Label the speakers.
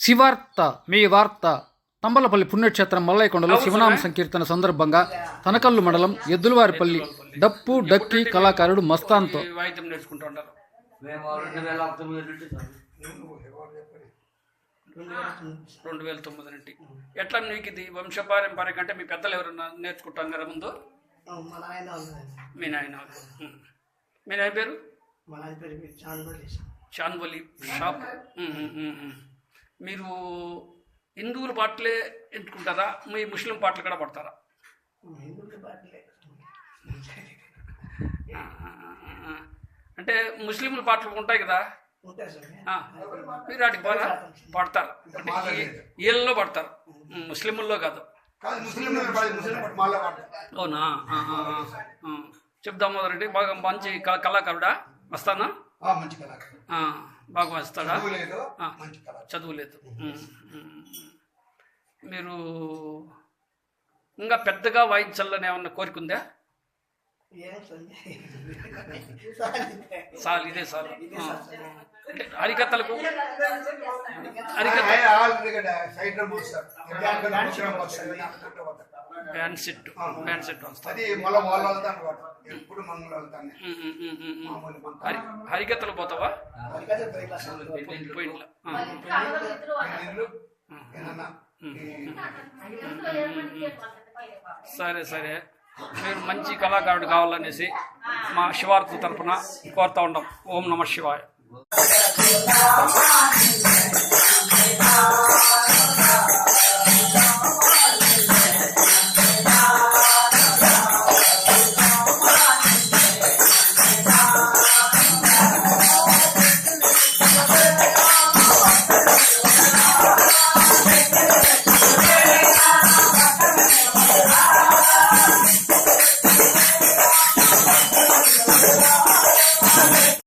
Speaker 1: శివార్త మీ వార్త తంబలపల్లి పుణ్యక్షేత్రం మల్లయ్యకొండలో శివనామ సంకీర్తన సందర్భంగా తనకల్లు మండలం ఎద్దులవారిపల్లి డప్పు డక్కి కళాకారుడు మస్తాన్తో.
Speaker 2: ఈ వాయిద్యం నేర్చుకుంటూ ఉంటారు.
Speaker 3: మేము రెండు వేల తొమ్మిది నుండి
Speaker 2: ఎట్లా మీకు ఇది వంశపారంపర్యం కంటే మీ పెద్దలు ఎవరన్నా నేర్చుకుంటాం కదా ముందు?
Speaker 4: మా నాయన
Speaker 2: మీ నాయన పేరు? చాన్వలి షాప్. మీరు హిందువుల పాటలే ఎంచుకుంటారా? మీ ముస్లిం పాటలు కూడా పడతారా. అంటే ముస్లింల పాటలు ఉంటాయి కదా?
Speaker 4: ఉంటాయి సార్.
Speaker 2: ఆ, మీరు వాటికి పారా పడతారు. వీళ్ళలో పడతారు. ముస్లింల్లో కాదు. అవునా. చెప్దాం మొదలండి బాగా మంచి కళాకారుడా? వస్తానా?
Speaker 5: ఆ, మంచి కళాకారుడు.
Speaker 2: బాగా వస్తాడా
Speaker 5: చదువు లేదు
Speaker 2: ఆ.
Speaker 5: మంచి కళాకారుడు
Speaker 2: చదువు లేదు ఉం, ఉం. మీరు ఇంకా పెద్దగా వాయించాలని ఏమన్నా కోరిక ఉందా?
Speaker 4: ఏం సంజయ్
Speaker 2: సాల్ ఇదే సాల్. అంటే హరికథలకు హరికథ బ్యాండ్ సెట్ బ్యాండ్ సెట్ వస్తుంది.
Speaker 5: అది మళ్ళీ వాళ్ళ వెళ్తాను ఎప్పుడు మంగళ వెళ్తాను.
Speaker 2: హరికథలు పోతావా? పోయిట్లా సరే సరే. మీరు మంచి కళాకారుడు కావాలనేసి మా శివార్త తరపున కోరుతా ఉన్నాం ఓం నమ శివాయ.